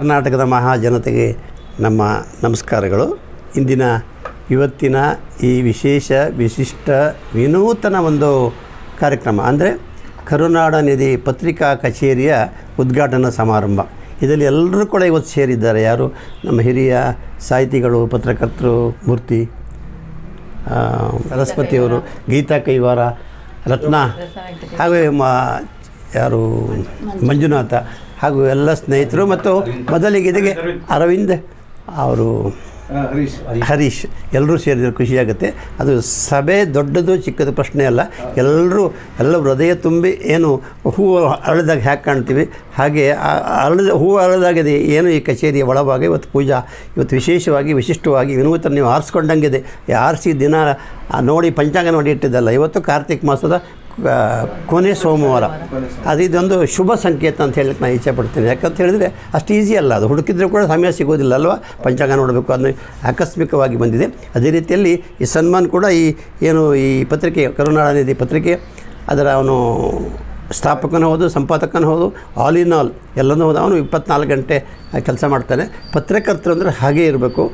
ಕರ್ನಾಟಕದ ಮಹಾಜನತೆಗೆ ನಮ್ಮ ನಮಸ್ಕಾರಗಳು. ಇಂದಿನ ಇವತ್ತಿನ ಈ ವಿಶೇಷ, ವಿಶಿಷ್ಟ, ವಿನೂತನ ಒಂದು ಕಾರ್ಯಕ್ರಮ. ಅಂದರೆ ಕರುನಾಡ ನಿಧಿ ಪತ್ರಿಕಾ ಕಚೇರಿಯ ಉದ್ಘಾಟನಾ ಸಮಾರಂಭ. ಇದರಲ್ಲಿ ಎಲ್ಲರೂ ಕೂಡ ಇವತ್ತು ಸೇರಿದ್ದಾರೆ. ಯಾರು? ನಮ್ಮ ಹಿರಿಯ ಸಾಹಿತಿಗಳು, ಪತ್ರಕರ್ತರು, ಮೂರ್ತಿ ಸರಸ್ವತಿಯವರು ಗೀತಾ ಕೈವಾರ, ರತ್ನ, ಹಾಗೆ ಯಾರು? ಮಂಜುನಾಥ. ಹಾಗೂ ಎಲ್ಲ ಸ್ನೇಹಿತರು ಮತ್ತು ಮೊದಲಿಗೆ ಅರವಿಂದ್ ಅವರು ಹರೀಶ್. ಎಲ್ಲರೂ ಸೇರಿದ್ರೆ ಖುಷಿಯಾಗುತ್ತೆ ಅದು ಸಭೆ ದೊಡ್ಡದು ಚಿಕ್ಕದು ಪ್ರಶ್ನೆ ಅಲ್ಲ. ಎಲ್ಲರೂ ಎಲ್ಲ ಹೃದಯ ತುಂಬಿ ಏನು ಹೂವು ಅರಳಿದಾಗ ಹ್ಯಾಕೆ ಕಾಣ್ತೀವಿ. ಹಾಗೆ ಅರಳಿದ ಹೂವು ಅರಳಿದಾಗಿದೆ ಏನು ಈ ಕಚೇರಿಯ ಒಳಭಾಗ ಇವತ್ತು ಪೂಜಾ ಇವತ್ತು ವಿಶೇಷವಾಗಿ ವಿಶಿಷ್ಟವಾಗಿ ವಿನೂತನ ನೀವು ಆರಿಸ್ಕೊಂಡಂಗಿದೆ. ಆರಿಸಿ ದಿನ ನೋಡಿ ಪಂಚಾಂಗ ನೋಡಿ ಇಟ್ಟಿದ್ದಲ್ಲ. ಇವತ್ತು ಕಾರ್ತಿಕ್ ಮಾಸದ ಕೊನೆ ಸೋಮವಾರ. ಅದು ಇದೊಂದು ಶುಭ ಸಂಕೇತ ಅಂತ ಹೇಳಕ್ಕೆ ನಾನು ಇಚ್ಛೆ ಪಡ್ತೀನಿ. ಯಾಕಂತ ಹೇಳಿದರೆ ಅಷ್ಟು ಈಸಿ ಅಲ್ಲ ಅದು. ಹುಡುಕಿದ್ರೆ ಕೂಡ ಸಮಯ ಸಿಗೋದಿಲ್ಲ ಅಲ್ವಾ? ಪಂಚಾಂಗ ನೋಡಬೇಕು, ಅದನ್ನು ಆಕಸ್ಮಿಕವಾಗಿ ಬಂದಿದೆ. ಅದೇ ರೀತಿಯಲ್ಲಿ ಈ ಸನ್ಮಾನ್ ಕೂಡ ಈ ಏನು ಈ ಪತ್ರಿಕೆ ಕರುನಾಡ ನಿಧಿ ಪತ್ರಿಕೆ, ಅದರ ಅವನು ಸ್ಥಾಪಕನೂ ಹೌದು, ಸಂಪಾದಕನೂ ಹೌದು ಆಲ್ ಇನ್ ಆಲ್ ಎಲ್ಲನೂ ಹೌದು. ಅವನು ಇಪ್ಪತ್ನಾಲ್ಕು ಗಂಟೆ ಕೆಲಸ ಮಾಡ್ತಾನೆ. ಪತ್ರಕರ್ತರು ಅಂದರೆ ಹಾಗೇ ಇರಬೇಕು.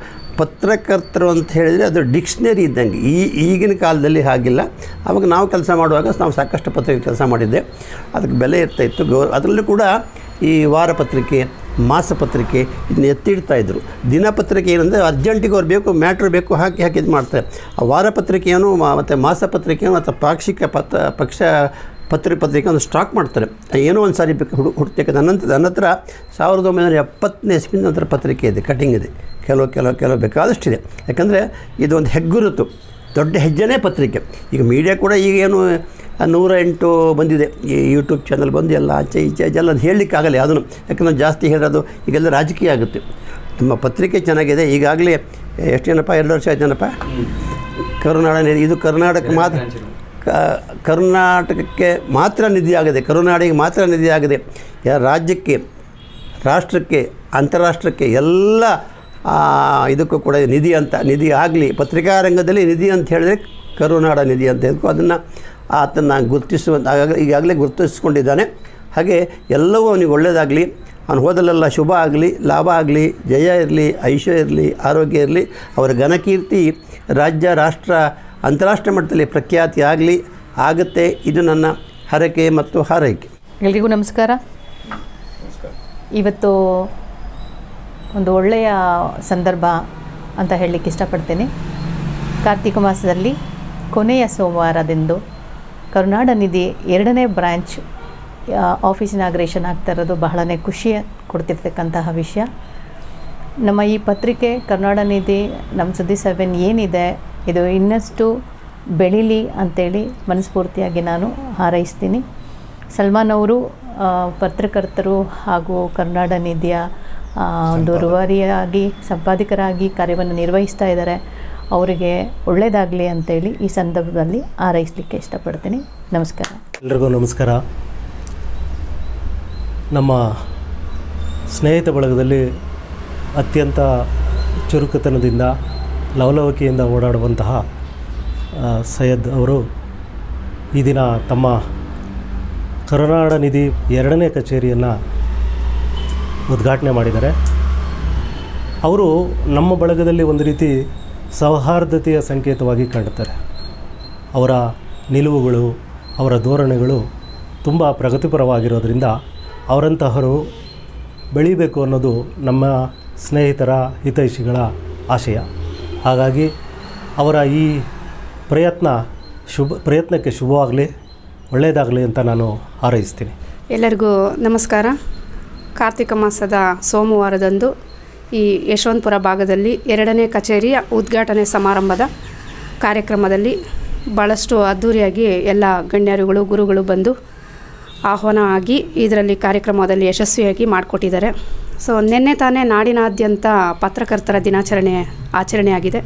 ಪತ್ರಕರ್ತರು ಅಂತ ಹೇಳಿದರೆ ಅದು ಡಿಕ್ಷನರಿ ಇದ್ದಂಗೆ. ಈ ಈಗಿನ ಕಾಲದಲ್ಲಿ ಹಾಗಿಲ್ಲ. ಆವಾಗ ನಾವು ಕೆಲಸ ಮಾಡುವಾಗ ನಾವು ಸಾಕಷ್ಟು ಪತ್ರಿಕೆ ಕೆಲಸ ಮಾಡಿದ್ದೆ. ಅದಕ್ಕೆ ಬೆಲೆ ಇರ್ತಾಯಿತ್ತು ಗೌ, ಅದರಲ್ಲೂ ಕೂಡ ಈ ವಾರಪತ್ರಿಕೆ ಮಾಸಪತ್ರಿಕೆ ಇದನ್ನ ಎತ್ತಿಡ್ತಾ ಇದ್ದರು ದಿನಪತ್ರಿಕೆ ಏನಂದರೆ ಅರ್ಜೆಂಟಿಗೆ ಅವ್ರು ಬೇಕು, ಮ್ಯಾಟ್ರ್ ಬೇಕು, ಹಾಕಿ ಹಾಕಿ ಇದು ಮಾಡ್ತಾರೆ ಆ ವಾರಪತ್ರಿಕೆಯನ್ನು ಮತ್ತು ಮಾಸಪತ್ರಿಕೆಯನ್ನು ಅಥವಾ ಪಾಕ್ಷಿಕ ಪತ್ರ, ಪಕ್ಷ ಪತ್ರಿಕೆ ಒಂದು ಸ್ಟಾಕ್ ಮಾಡ್ತಾರೆ. ಏನೋ ಒಂದು ಸಾರಿ ಬೇಕು ಹುಡು ಹುಡುಕ್ತಕ್ಕೆ ನನ್ನ ನನ್ನ ಹತ್ರ ಸಾವಿರದ ಒಂಬೈನೂರ ಎಪ್ಪತ್ತನೇ ಇಸ್ವಿನ ನಂತರ ಪತ್ರಿಕೆ ಇದೆ ಕಟಿಂಗ್ ಇದೆ. ಕೆಲವು ಕೆಲವು ಕೆಲವು ಬೇಕಾದಷ್ಟಿದೆ. ಯಾಕಂದರೆ ಇದೊಂದು ಹೆಗ್ಗುರುತು ದೊಡ್ಡ ಹೆಜ್ಜೆನೇ ಪತ್ರಿಕೆ. ಈಗ ಮೀಡಿಯಾ ಕೂಡ ಈಗ ಏನು ನೂರ ಎಂಟು ಬಂದಿದೆ. ಈ ಯೂಟ್ಯೂಬ್ ಚಾನಲ್ ಬಂದು ಎಲ್ಲ ಆಚೆ ಈಚೆ ಎಲ್ಲ ಅದು ಹೇಳಲಿಕ್ಕಾಗಲ್ಲ ಅದನ್ನು ಯಾಕಂದ್ರೆ ಜಾಸ್ತಿ ಹೇಳೋದು ಈಗೆಲ್ಲ ರಾಜಕೀಯ ಆಗುತ್ತೆ. ನಿಮ್ಮ ಪತ್ರಿಕೆ ಚೆನ್ನಾಗಿದೆ. ಈಗಾಗಲೇ ಎಷ್ಟು ಜನಪ್ಪ? ಎರಡು ವರ್ಷ ಆಯ್ತು ಜನಪ್ಪ? ಕರುನಾಡ ಇದು ಕರ್ನಾಟಕ ಮಾತ್ರ ಕರ್ನಾಟಕಕ್ಕೆ ಮಾತ್ರ ನಿಧಿಯಾಗಿದೆ, ಕರುನಾಡಿಗೆ ಮಾತ್ರ ನಿಧಿಯಾಗಿದೆ. ರಾಜ್ಯಕ್ಕೆ, ರಾಷ್ಟ್ರಕ್ಕೆ, ಅಂತಾರಾಷ್ಟ್ರಕ್ಕೆ ಎಲ್ಲ ಇದಕ್ಕೂ ಕೂಡ ನಿಧಿ ಅಂತ, ನಿಧಿ ಆಗಲಿ ಪತ್ರಿಕಾ ರಂಗದಲ್ಲಿ ನಿಧಿ ಅಂತ ಹೇಳಿದ್ರೆ ಕರುನಾಡ ನಿಧಿ ಅಂತ ಹೇಳ್ಕೊ ಅದನ್ನು ಆತನ ಗುರುತಿಸುವಂತ ಆಗಾಗ- ಈಗಾಗಲೇ ಗುರುತಿಸ್ಕೊಂಡಿದ್ದಾನೆ. ಹಾಗೆ ಎಲ್ಲವೂ ಅವನಿಗೆ ಒಳ್ಳೆಯದಾಗಲಿ ಅವನು ಹೋದಲೆಲ್ಲ ಶುಭ ಆಗಲಿ, ಲಾಭ ಆಗಲಿ, ಜಯ ಇರಲಿ, ಐಶ್ವರ್ಯ ಇರಲಿ, ಆರೋಗ್ಯ ಇರಲಿ, ಅವರ ಘನಕೀರ್ತಿ ರಾಜ್ಯ, ರಾಷ್ಟ್ರ ಅಂತಾರಾಷ್ಟ್ರ ಮಟ್ಟದಲ್ಲಿ ಪ್ರಖ್ಯಾತಿ ಆಗಲಿ ಆಗುತ್ತೆ. ಇದು ನನ್ನ ಹರಕೆ ಮತ್ತು ಹಾರೈಕೆ. ಎಲ್ರಿಗೂ ನಮಸ್ಕಾರ. ಇವತ್ತು ಒಂದು ಒಳ್ಳೆಯ ಸಂದರ್ಭ ಅಂತ ಹೇಳಲಿಕ್ಕೆ ಇಷ್ಟಪಡ್ತೇನೆ. ಕಾರ್ತಿಕ ಮಾಸದಲ್ಲಿ ಕೊನೆಯ ಸೋಮವಾರದಿಂದ ಕರುನಾಡ ನಿಧಿ ಎರಡನೇ ಬ್ರಾಂಚ್ ಆಫೀಸ್ ಇನಾಗ್ರೇಷನ್ ಆಗ್ತಾ ಇರೋದು ಬಹಳನೇ ಖುಷಿ ಕೊಡ್ತಿರ್ತಕ್ಕಂತಹ ವಿಷಯ. ನಮ್ಮ ಈ ಪತ್ರಿಕೆ ಕರ್ನಾಡ ನಿಧಿ ನಮ್ಮ ಸುದ್ದಿ ಸೆವೆನ್ ಏನಿದೆ ಇದು ಇನ್ನಷ್ಟು ಬೆಳೀಲಿ ಅಂತೇಳಿ ಮನಸ್ಫೂರ್ತಿಯಾಗಿ ನಾನು ಹಾರೈಸ್ತೀನಿ. ಸಲ್ಮಾನ್ ಅವರು ಪತ್ರಕರ್ತರು ಹಾಗೂ ಕರ್ನಾಡ ನಿಧಿಯ ಒಂದು ರೂವಾರಿಯಾಗಿ ಸಂಪಾದಕರಾಗಿ ಕಾರ್ಯವನ್ನು ನಿರ್ವಹಿಸ್ತಾ ಇದ್ದಾರೆ. ಅವರಿಗೆ ಒಳ್ಳೆಯದಾಗಲಿ ಅಂತೇಳಿ ಈ ಸಂದರ್ಭದಲ್ಲಿ ಹಾರೈಸಲಿಕ್ಕೆ ಇಷ್ಟಪಡ್ತೀನಿ. ನಮಸ್ಕಾರ. ಎಲ್ರಿಗೂ ನಮಸ್ಕಾರ. ನಮ್ಮ ಸ್ನೇಹಿತ ಬಳಗದಲ್ಲಿ ಅತ್ಯಂತ ಚುರುಕುತನದಿಂದ ಲವಲವಿಕೆಯಿಂದ ಓಡಾಡುವಂತಹ ಸೈಯದ್ ಅವರು ಈ ದಿನ ತಮ್ಮ ಕರುನಾಡ ನಿಧಿ ಎರಡನೇ ಕಚೇರಿಯನ್ನು ಉದ್ಘಾಟನೆ ಮಾಡಿದ್ದಾರೆ. ಅವರು ನಮ್ಮ ಬಳಗದಲ್ಲಿ ಒಂದು ರೀತಿ ಸೌಹಾರ್ದತೆಯ ಸಂಕೇತವಾಗಿ ಕಾಣುತ್ತಾರೆ. ಅವರ ನಿಲುವುಗಳು, ಅವರ ಧೋರಣೆಗಳು ತುಂಬ ಪ್ರಗತಿಪರವಾಗಿರೋದರಿಂದ ಅವರಂತಹವರು ಬೆಳೀಬೇಕು ಅನ್ನೋದು ನಮ್ಮ ಸ್ನೇಹಿತರ ಹಿತೈಷಿಗಳ ಆಶಯ. ಹಾಗಾಗಿ ಅವರ ಈ ಪ್ರಯತ್ನ ಶುಭ, ಪ್ರಯತ್ನಕ್ಕೆ ಶುಭವಾಗಲಿ, ಒಳ್ಳೆಯದಾಗಲಿ ಅಂತ ನಾನು ಹಾರೈಸ್ತೀನಿ. ಎಲ್ಲರಿಗೂ ನಮಸ್ಕಾರ. ಕಾರ್ತಿಕ ಮಾಸದ ಸೋಮವಾರದಂದು ಈ ಯಶವಂತಪುರ ಭಾಗದಲ್ಲಿ ಎರಡನೇ ಕಚೇರಿಯ ಉದ್ಘಾಟನೆ ಸಮಾರಂಭದ ಕಾರ್ಯಕ್ರಮದಲ್ಲಿ ಭಾಳಷ್ಟು ಅದ್ಧೂರಿಯಾಗಿ ಎಲ್ಲ ಗಣ್ಯರುಗಳು, ಗುರುಗಳು ಬಂದು ಆಹ್ವಾನ ಆಗಿ ಇದರಲ್ಲಿ ಕಾರ್ಯಕ್ರಮದಲ್ಲಿ ಯಶಸ್ವಿಯಾಗಿ ಮಾಡಿಕೊಟ್ಟಿದ್ದಾರೆ. ಸೊ ನಿನ್ನೆ ತಾನೇ ನಾಡಿನಾದ್ಯಂತ ಪತ್ರಕರ್ತರ ದಿನಾಚರಣೆ ಆಚರಣೆಯಾಗಿದೆ.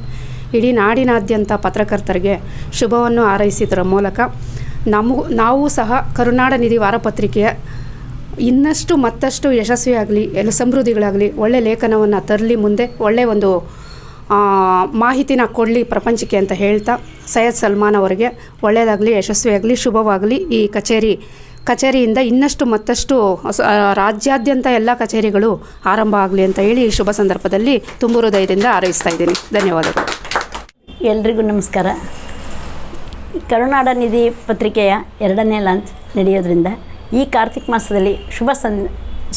ಇಡೀ ನಾಡಿನಾದ್ಯಂತ ಪತ್ರಕರ್ತರಿಗೆ ಶುಭವನ್ನು ಹಾರೈಸಿದರ ಮೂಲಕ ನಮಗೂ ನಾವು ಸಹ ಕರುನಾಡ ನಿಧಿ ವಾರಪತ್ರಿಕೆಯ ಇನ್ನಷ್ಟು ಮತ್ತಷ್ಟು ಯಶಸ್ವಿಯಾಗಲಿ, ಎಲ್ಲ ಸಮೃದ್ಧಿಗಳಾಗಲಿ, ಒಳ್ಳೆ ಲೇಖನವನ್ನು ತರಲಿ ಮುಂದೆ ಒಳ್ಳೆಯ ಒಂದು ಮಾಹಿತಿನ ಕೊಡಲಿ ಪ್ರಪಂಚಕ್ಕೆ ಅಂತ ಹೇಳ್ತಾ, ಸೈಯದ್ ಸಲ್ಮಾನ್ ಅವರಿಗೆ ಒಳ್ಳೆಯದಾಗಲಿ ಯಶಸ್ವಿಯಾಗಲಿ, ಶುಭವಾಗಲಿ ಈ ಕಚೇರಿ ಕಚೇರಿಯಿಂದ ಇನ್ನಷ್ಟು ಮತ್ತಷ್ಟು ರಾಜ್ಯಾದ್ಯಂತ ಎಲ್ಲ ಕಚೇರಿಗಳು ಆರಂಭ ಆಗಲಿ ಅಂತ ಹೇಳಿ ಶುಭ ಸಂದರ್ಭದಲ್ಲಿ ತುಂಬು ಹೃದಯದಿಂದ ಹಾರೈಸ್ತಾ ಇದ್ದೀನಿ. ಧನ್ಯವಾದಗಳು. ಎಲ್ರಿಗೂ ನಮಸ್ಕಾರ. ಕರುನಾಡ ನಿಧಿ ಪತ್ರಿಕೆಯ ಎರಡನೇ ಲಾಂಚ್ ನಡೆಯೋದ್ರಿಂದ ಈ ಕಾರ್ತಿಕ್ ಮಾಸದಲ್ಲಿ ಶುಭ ಸಂ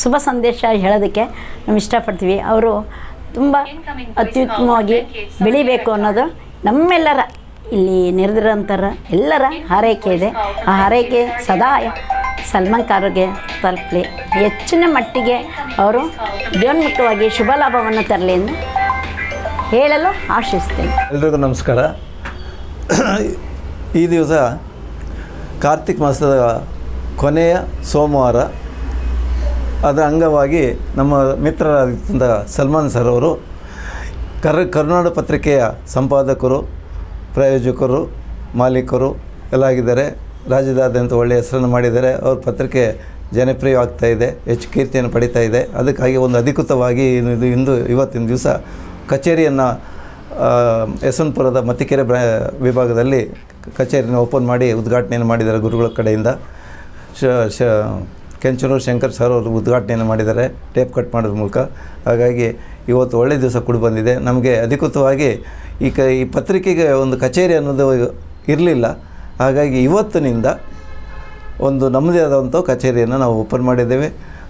ಶುಭ ಸಂದೇಶ ಹೇಳೋದಕ್ಕೆ ನಾವು ಇಷ್ಟಪಡ್ತೀವಿ. ಅವರು ತುಂಬ ಅತ್ಯುತ್ತಮವಾಗಿ ಬೆಳಿಬೇಕು ಅನ್ನೋದು ನಮ್ಮೆಲ್ಲರ ಇಲ್ಲಿ ನೆರೆದಿರೋಂಥರ ಎಲ್ಲರ ಹಾರೈಕೆ ಇದೆ. ಆ ಹಾರೈಕೆ ಸದಾ ಸಲ್ಮಾನ್ ಖಾನ್ಗೆ ತಲುಪಲಿ. ಹೆಚ್ಚಿನ ಮಟ್ಟಿಗೆ ಅವರು ಜೀವನ್ಮುಖವಾಗಿ ಶುಭ ಲಾಭವನ್ನು ತರಲಿ ಎಂದು ಹೇಳಲು ಆಶಿಸ್ತೇನೆ ಎಲ್ರಿಗೂ ನಮಸ್ಕಾರ. ಈ ದಿವಸ ಕಾರ್ತಿಕ್ ಮಾಸದ ಕೊನೆಯ ಸೋಮವಾರ ಅದರ ಅಂಗವಾಗಿ ನಮ್ಮ ಮಿತ್ರರಾದಂಥ ಸಲ್ಮಾನ್ ಸರ್ ಅವರು ಕರ್ ಕರ್ನಾಡು ಪತ್ರಿಕೆಯ ಸಂಪಾದಕರು ಪ್ರಾಯೋಜಕರು, ಮಾಲೀಕರು ಎಲ್ಲ ಆಗಿದ್ದಾರೆ. ರಾಜ್ಯದಾದ್ಯಂತ ಒಳ್ಳೆಯ ಹೆಸರನ್ನು ಮಾಡಿದ್ದಾರೆ. ಅವ್ರ ಪತ್ರಿಕೆ ಜನಪ್ರಿಯವಾಗ್ತಾ ಇದೆ, ಹೆಚ್ಚು ಕೀರ್ತಿಯನ್ನು ಪಡಿತಾ ಇದೆ. ಅದಕ್ಕಾಗಿ ಒಂದು ಅಧಿಕೃತವಾಗಿ ಇದು ಇಂದು ಇವತ್ತಿನ ದಿವಸ ಕಚೇರಿಯನ್ನು ಯಶವಂತಪುರದ ಮತ್ತಿಕೆರೆ ವಿಭಾಗದಲ್ಲಿ ಕಚೇರಿಯನ್ನು ಓಪನ್ ಮಾಡಿ ಉದ್ಘಾಟನೆಯನ್ನು ಮಾಡಿದ್ದಾರೆ ಗುರುಗಳ ಕಡೆಯಿಂದ. ಶ ಕೆಂಚನೂರು ಶಂಕರ್ ಸರ್ ಅವರು ಉದ್ಘಾಟನೆಯನ್ನು ಮಾಡಿದ್ದಾರೆ, ಟೇಪ್ ಕಟ್ ಮಾಡೋದ್ರ ಮೂಲಕ. ಹಾಗಾಗಿ ಇವತ್ತು ಒಳ್ಳೆಯ ದಿವಸ ಕೂಡ ಬಂದಿದೆ. ನಮಗೆ ಅಧಿಕೃತವಾಗಿ ಈ ಕ, ಈ ಪತ್ರಿಕೆಗೆ ಒಂದು ಕಚೇರಿ ಅನ್ನೋದು ಇರಲಿಲ್ಲ. ಹಾಗಾಗಿ ಇವತ್ತಿನಿಂದ ಒಂದು ನಮ್ಮದೇ ಆದಂಥ ಕಚೇರಿಯನ್ನು ನಾವು ಓಪನ್ ಮಾಡಿದ್ದೇವೆ.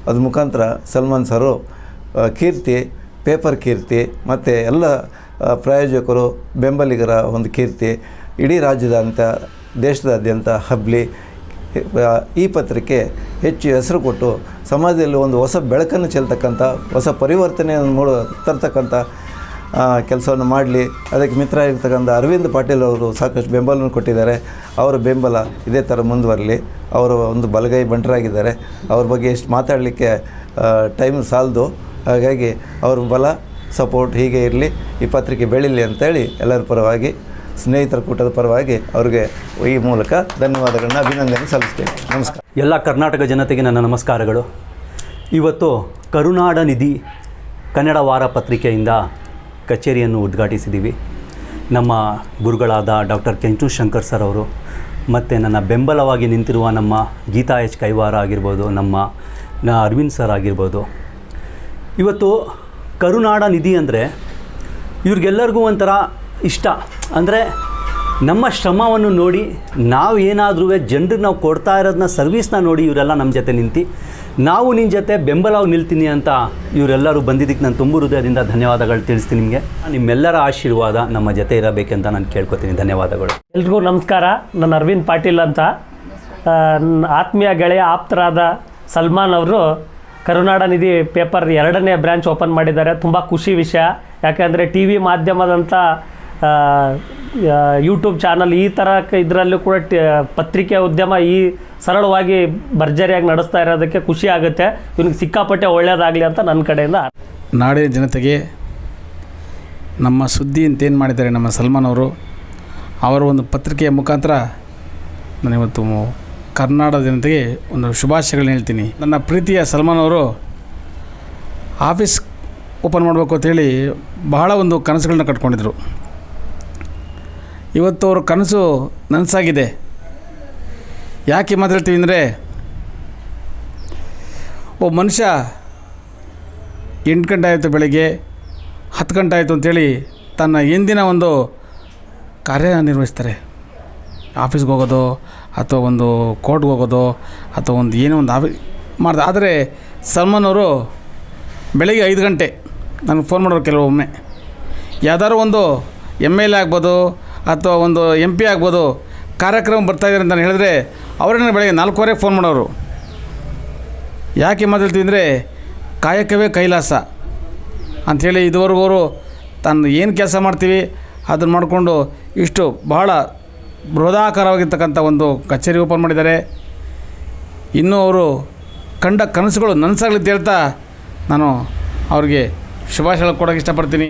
ಅದ್ರ ಮುಖಾಂತರ ಸಲ್ಮಾನ್ ಸರು ಕೀರ್ತಿ, ಪೇಪರ್ ಕೀರ್ತಿ, ಮತ್ತು ಎಲ್ಲ ಪ್ರಾಯೋಜಕರು, ಬೆಂಬಲಿಗರ ಒಂದು ಕೀರ್ತಿ, ಇಡೀ ರಾಜ್ಯದಾದ್ಯಂತ, ದೇಶದಾದ್ಯಂತ ಹಬ್ಲಿ ಈ ಪತ್ರಿಕೆ ಹೆಚ್ಚು ಹೆಸರು ಕೊಟ್ಟು ಸಮಾಜದಲ್ಲಿ ಒಂದು ಹೊಸ ಬೆಳಕನ್ನು ಚೆಲ್ತಕ್ಕಂಥ, ಹೊಸ ಪರಿವರ್ತನೆಯನ್ನು ಮೂಡ ತರ್ತಕ್ಕಂಥ ಕೆಲಸವನ್ನು ಮಾಡಲಿ. ಅದಕ್ಕೆ ಮಿತ್ರ ಇರ್ತಕ್ಕಂಥ ಅರವಿಂದ್ ಪಾಟೀಲ್ ಅವರು ಸಾಕಷ್ಟು ಬೆಂಬಲವನ್ನು ಕೊಟ್ಟಿದ್ದಾರೆ. ಅವರ ಬೆಂಬಲ ಇದೇ ಥರ ಮುಂದುವರಲಿ. ಅವರು ಒಂದು ಬಲಗೈ ಬಂಟರಾಗಿದ್ದಾರೆ. ಅವ್ರ ಬಗ್ಗೆ ಎಷ್ಟು ಮಾತಾಡಲಿಕ್ಕೆ ಟೈಮ್ ಸಾಲದು. ಹಾಗಾಗಿ ಅವ್ರ ಬಲ, ಸಪೋರ್ಟ್ ಹೀಗೆ ಇರಲಿ. ಈ ಪತ್ರಿಕೆ ಬೆಳೀಲಿ ಅಂತೇಳಿ ಎಲ್ಲರ ಪರವಾಗಿ ಸ್ನೇಹಿತರ ಕೂಟದ ಪರವಾಗಿ ಅವರಿಗೆ ಈ ಮೂಲಕ ಧನ್ಯವಾದಗಳನ್ನು ಅಭಿನಂದನೆ ಸಲ್ಲಿಸ್ತೇನೆ. ನಮಸ್ಕಾರ. ಎಲ್ಲ ಕರ್ನಾಟಕ ಜನತೆಗೆ ನನ್ನ ನಮಸ್ಕಾರಗಳು. ಇವತ್ತು ಕರುನಾಡ ನಿಧಿ ಕನ್ನಡ ವಾರ ಪತ್ರಿಕೆಯಿಂದ ಕಚೇರಿಯನ್ನು ಉದ್ಘಾಟಿಸಿದ್ದೀವಿ. ನಮ್ಮ ಗುರುಗಳಾದ ಡಾಕ್ಟರ್ ಕೆಂಚು ಶಂಕರ್ ಸರ್ ಅವರು, ಮತ್ತು ನನ್ನ ಬೆಂಬಲವಾಗಿ ನಿಂತಿರುವ ನಮ್ಮ ಗೀತಾ ಎಚ್ ಕೈವಾರ ಆಗಿರ್ಬೋದು, ನಮ್ಮ ಅರವಿಂದ್ ಸರ್ ಆಗಿರ್ಬೋದು. ಇವತ್ತು ಕರುನಾಡ ನಿಧಿ ಅಂದರೆ ಇವ್ರಿಗೆಲ್ಲರಿಗೂ ಒಂಥರ ಇಷ್ಟ. ಅಂದರೆ ನಮ್ಮ ಶ್ರಮವನ್ನು ನೋಡಿ ನಾವು ಏನಾದರೂ ಜನರಿಗೆ ನಾವು ಕೊಡ್ತಾ ಇರೋದನ್ನ ಸರ್ವೀಸ್ನ ನೋಡಿ ಇವರೆಲ್ಲ ನಮ್ಮ ಜೊತೆ ನಿಂತು. ನಾವು ನಿನ್ನ ಜೊತೆ ಬೆಂಬಲವಾಗಿ ನಿಲ್ತೀನಿ ಅಂತ ಇವರೆಲ್ಲರೂ ಬಂದಿದ್ದಕ್ಕೆ ನಾನು ತುಂಬ ಹೃದಯದಿಂದ ಧನ್ಯವಾದಗಳು ತಿಳಿಸ್ತೀನಿ ನಿಮಗೆ. ನಿಮ್ಮೆಲ್ಲರ ಆಶೀರ್ವಾದ ನಮ್ಮ ಜೊತೆ ಇರಬೇಕಂತ ನಾನು ಕೇಳ್ಕೊತೀನಿ. ಧನ್ಯವಾದಗಳು. ಎಲ್ರಿಗೂ ನಮಸ್ಕಾರ. ನಾನು ಅರವಿಂದ್ ಪಾಟೀಲ್ ಅಂತ. ಆತ್ಮೀಯ ಗೆಳೆಯ, ಆಪ್ತರಾದ ಸಲ್ಮಾನ್ ಅವರು ಕರುನಾಡ ನಿಧಿ ಪೇಪರ್ ಎರಡನೇ ಬ್ರ್ಯಾಂಚ್ ಓಪನ್ ಮಾಡಿದ್ದಾರೆ. ತುಂಬ ಖುಷಿ ವಿಷಯ. ಯಾಕೆಂದರೆ ಟಿ ವಿ ಮಾಧ್ಯಮದಂಥ ಯೂಟ್ಯೂಬ್ ಚಾನಲ್ ಈ ಥರ ಇದರಲ್ಲೂ ಕೂಡ ಪತ್ರಿಕೆ ಉದ್ಯಮ ಈ ಸರಳವಾಗಿ ಭರ್ಜರಿಯಾಗಿ ನಡೆಸ್ತಾ ಇರೋದಕ್ಕೆ ಖುಷಿ ಆಗುತ್ತೆ. ಇವನಿಗೆ ಸಿಕ್ಕಾಪಟ್ಟೆ ಒಳ್ಳೆಯದಾಗಲಿ ಅಂತ ನನ್ನ ಕಡೆಯಿಂದ ನಾಡಿನ ಜನತೆಗೆ ನಮ್ಮ ಸುದ್ದಿ ಅಂತೇನು ಮಾಡಿದ್ದಾರೆ ನಮ್ಮ ಸಲ್ಮಾನ್ ಅವರು, ಅವರ ಒಂದು ಪತ್ರಿಕೆಯ ಮುಖಾಂತರ ನಾನಿವತ್ತು ಕರ್ನಾಟಕ ಜನತೆಗೆ ಒಂದು ಶುಭಾಶಯಗಳನ್ನ ಹೇಳ್ತೀನಿ. ನನ್ನ ಪ್ರೀತಿಯ ಸಲ್ಮಾನ್ ಅವರು, ಆಫೀಸ್ ಓಪನ್ ಮಾಡಬೇಕು ಅಂತೇಳಿ ಬಹಳ ಒಂದು ಕನಸುಗಳನ್ನ ಕಟ್ಕೊಂಡಿದ್ರು. ಇವತ್ತು ಅವ್ರ ಕನಸು ನನಸಾಗಿದೆ. ಯಾಕೆ ಮಾತಾಡ್ತೀವಿ ಅಂದರೆ ಒಬ್ಬ ಮನುಷ್ಯ ಎಂಟು ಗಂಟೆ ಆಯಿತು ಬೆಳಗ್ಗೆ, ಹತ್ತು ಗಂಟೆ ಆಯಿತು ಅಂತೇಳಿ ತನ್ನ ಎಂದಿನ ಒಂದು ಕಾರ್ಯ ನಿರ್ವಹಿಸ್ತಾರೆ. ಆಫೀಸ್ಗೆ ಹೋಗೋದು, ಅಥವಾ ಒಂದು ಕೋರ್ಟ್ಗೆ ಹೋಗೋದು, ಅಥವಾ ಒಂದು ಏನೋ ಒಂದು ಆಫೀ ಮಾಡ್ದೆ. ಆದರೆ ಸಲ್ಮಾನ್ ಅವರು ಬೆಳಗ್ಗೆ ಐದು ಗಂಟೆ, ನನಗೆ ಫೋನ್ ಮಾಡೋರು ಕೆಲವೊಮ್ಮೆ. ಯಾವ್ದಾದ್ರು ಒಂದು ಎಂ ಎಲ್ ಎ ಆಗ್ಬೋದು ಅಥವಾ ಒಂದು ಎಂ ಪಿ ಆಗ್ಬೋದು, ಕಾರ್ಯಕ್ರಮ ಬರ್ತಾಯಿದ್ದಾರೆ ಅಂತ ಹೇಳಿದ್ರೆ ಅವರೇ ಬೆಳಗ್ಗೆ ನಾಲ್ಕೂವರೆಗೆ ಫೋನ್ ಮಾಡೋರು. ಯಾಕೆ ಮಾತಾಡ್ತೀವಿ ಅಂದರೆ, ಕಾಯಕವೇ ಕೈಲಾಸ ಅಂಥೇಳಿ ಇದುವರೆಗೂ ಅವರು ತಾನು ಏನು ಕೆಲಸ ಮಾಡ್ತೀವಿ ಅದನ್ನು ಮಾಡಿಕೊಂಡು ಇಷ್ಟು ಬಹಳ ಬೃಹದಾಕಾರವಾಗಿರ್ತಕ್ಕಂಥ ಒಂದು ಕಚೇರಿ ಓಪನ್ ಮಾಡಿದ್ದಾರೆ. ಇನ್ನೂ ಅವರು ಕಂಡ ಕನಸುಗಳು ನನಸಾಗ್ಲಿ ಅಂತ ಹೇಳ್ತಾ ನಾನು ಅವ್ರಿಗೆ ಶುಭಾಶಯಗಳು ಕೊಡೋಕ್ಕೆ ಇಷ್ಟಪಡ್ತೀನಿ.